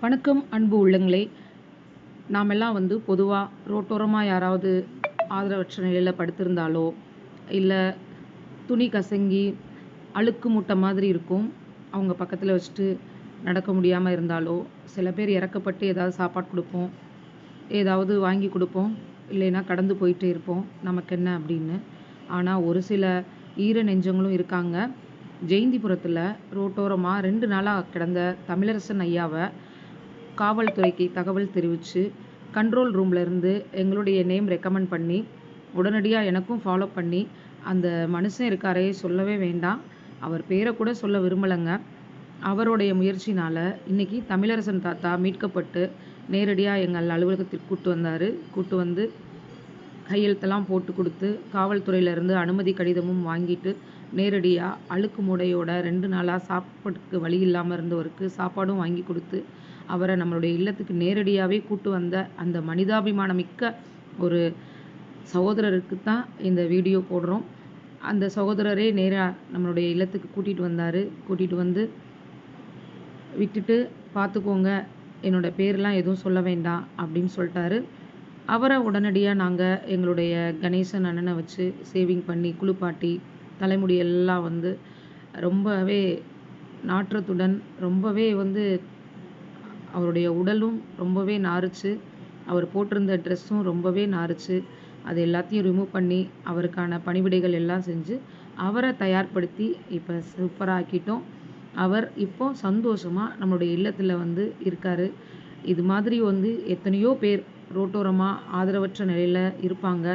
வணக்கம் அன்பு உள்ளங்களே. நாமெல்லாம் வந்து பொதுவாக ரோட்டோரமாக யாராவது ஆதரவற்ற நிலையில் படுத்திருந்தாலோ இல்லை துணி கசங்கி அழுக்கு மூட்டை மாதிரி இருக்கும் அவங்க பக்கத்தில் வச்சுட்டு நடக்க முடியாமல் இருந்தாலோ சில பேர் இறக்கப்பட்டு ஏதாவது சாப்பாடு கொடுப்போம் ஏதாவது வாங்கி கொடுப்போம் இல்லைன்னா கடந்து போயிட்டே இருப்போம் நமக்கு என்ன அப்படின்னு. ஆனால் ஒரு சில ஈர நெஞ்சங்களும் இருக்காங்க. ஜெயந்திபுரத்தில் ரோட்டோரமாக ரெண்டு நாளாக கிடந்த தமிழரசன் ஐயாவை காவல்துறைக்கு தகவல் தெரிவித்து கண்ட்ரோல் ரூம்லேருந்து எங்களுடைய நேம் ரெக்கமெண்ட் பண்ணி உடனடியாக எனக்கும் ஃபாலோ பண்ணி அந்த மனுஷன் இருக்காரே சொல்லவே வேண்டாம். அவர் பேரை கூட சொல்ல விரும்பலைங்க. அவருடைய முயற்சினால் இன்றைக்கி தமிழரசன் தாத்தா மீட்கப்பட்டு நேரடியாக எங்கள் அலுவலகத்திற்கு கூட்டு வந்தார். கூட்டு வந்து கையெழுத்தெல்லாம் போட்டு கொடுத்து காவல்துறையிலேருந்து அனுமதி கடிதமும் வாங்கிட்டு நேரடியாக அழுக்கு மூடையோட ரெண்டு நாளாக சாப்பாட்டுக்கு வழி இல்லாமல் இருந்தவருக்கு சாப்பாடும் வாங்கி கொடுத்து அவரை நம்மளுடைய இல்லத்துக்கு நேரடியாகவே கூட்டு வந்த அந்த மனிதாபிமானமிக்க ஒரு சகோதரருக்கு தான் இந்த வீடியோ போடுறோம். அந்த சகோதரரே நேராக நம்மளுடைய இல்லத்துக்கு கூட்டிகிட்டு வந்தார். கூட்டிகிட்டு வந்து விட்டுட்டு பார்த்துக்கோங்க என்னோட பேர்லாம் எதுவும் சொல்ல வேண்டாம் அப்படின்னு சொல்லிட்டாரு. அவரை உடனடியாக நாங்கள் எங்களுடைய கணேசன் அண்ணனை வச்சு சேவிங் பண்ணி குளிப்பாட்டி தலைமுடி எல்லாம் வந்து ரொம்பவே நாற்றத்துடன் ரொம்பவே வந்து அவருடைய உடலும் ரொம்பவே நாறுச்சு. அவர் போட்டிருந்த ட்ரெஸ்ஸும் ரொம்பவே நாறுச்சு. அது எல்லாத்தையும் ரிமூவ் பண்ணி அவருக்கான பணிவிடைகள் எல்லாம் செஞ்சு அவரை தயார்படுத்தி இப்போ சூப்பராக ஆக்கிட்டோம். அவர் இப்போ சந்தோஷமாக நம்மளுடைய இல்லத்தில் வந்து இருக்கார். இது மாதிரி வந்து எத்தனையோ பேர் ரோட்டோரமாக ஆதரவற்ற நிலையில் இருப்பாங்க.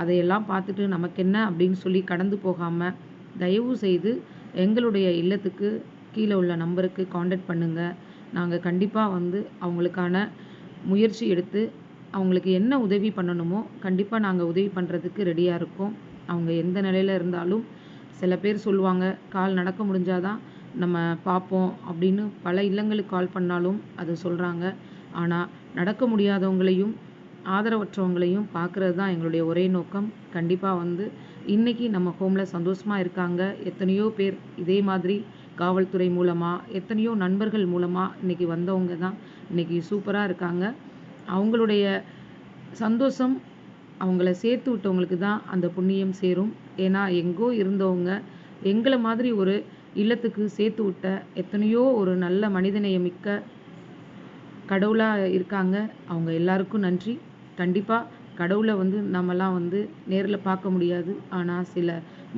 அதையெல்லாம் பார்த்துட்டு நமக்கு என்ன அப்படின்னு சொல்லி கடந்து போகாமல் தயவு செய்து எங்களுடைய இல்லத்துக்கு கீழே உள்ள நம்பருக்கு காண்டாக்ட் பண்ணுங்கள் நாங்கள் கண்டிப்பாக வந்து அவங்களுக்கான முயற்சி எடுத்து அவங்களுக்கு என்ன உதவி பண்ணணுமோ கண்டிப்பாக நாங்கள் உதவி பண்ணுறதுக்கு ரெடியாக இருக்கோம். அவங்க எந்த நிலையில் இருந்தாலும் சில பேர் சொல்லுவாங்க கால் நடக்க முடிஞ்சாதான் நம்ம பார்ப்போம் அப்படின்னு பல இல்லங்களுக்கு கால் பண்ணாலும் அது சொல்கிறாங்க ஆனால் நடக்க முடியாதவங்களையும் ஆதரவற்றவங்களையும் பார்க்குறது தான் எங்களுடைய ஒரே நோக்கம். கண்டிப்பாக வந்து இன்றைக்கி நம்ம ஹோமில் சந்தோஷமாக இருக்காங்க. எத்தனையோ பேர் இதே மாதிரி காவல்துறை மூலமாக எத்தனையோ நண்பர்கள் மூலமாக இன்றைக்கி வந்தவங்க தான். இன்றைக்கி சூப்பராக இருக்காங்க. அவங்களுடைய சந்தோஷம் அவங்கள சேர்த்து விட்டவங்களுக்கு தான் அந்த புண்ணியம் சேரும். ஏன்னா எங்கோ இருந்தவங்க எங்களை மாதிரி ஒரு இல்லத்துக்கு சேர்த்து விட்ட எத்தனையோ ஒரு நல்ல மனிதநேயமிக்க கடவுளாக இருக்காங்க. அவங்க எல்லாருக்கும் நன்றி. கண்டிப்பாக கடவுளை வந்து நம்மலாம் வந்து நேரில் பார்க்க முடியாது. ஆனால் சில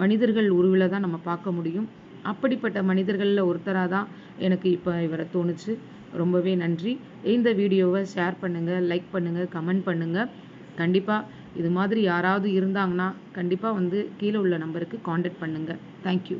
மனிதர்கள் உருவில் தான் நம்ம பார்க்க முடியும். அப்படிப்பட்ட மனிதர்களில் ஒருத்தராக தான் எனக்கு இப்போ இவரை தோணுச்சு. ரொம்பவே நன்றி. இந்த வீடியோவை ஷேர் பண்ணுங்கள் லைக் பண்ணுங்கள் கமெண்ட் பண்ணுங்கள் கண்டிப்பாக இது மாதிரி யாராவது இருந்தாங்கன்னா கண்டிப்பாக வந்து கீழே உள்ள நம்பருக்கு காண்டாக்ட் பண்ணுங்கள் தேங்க்யூ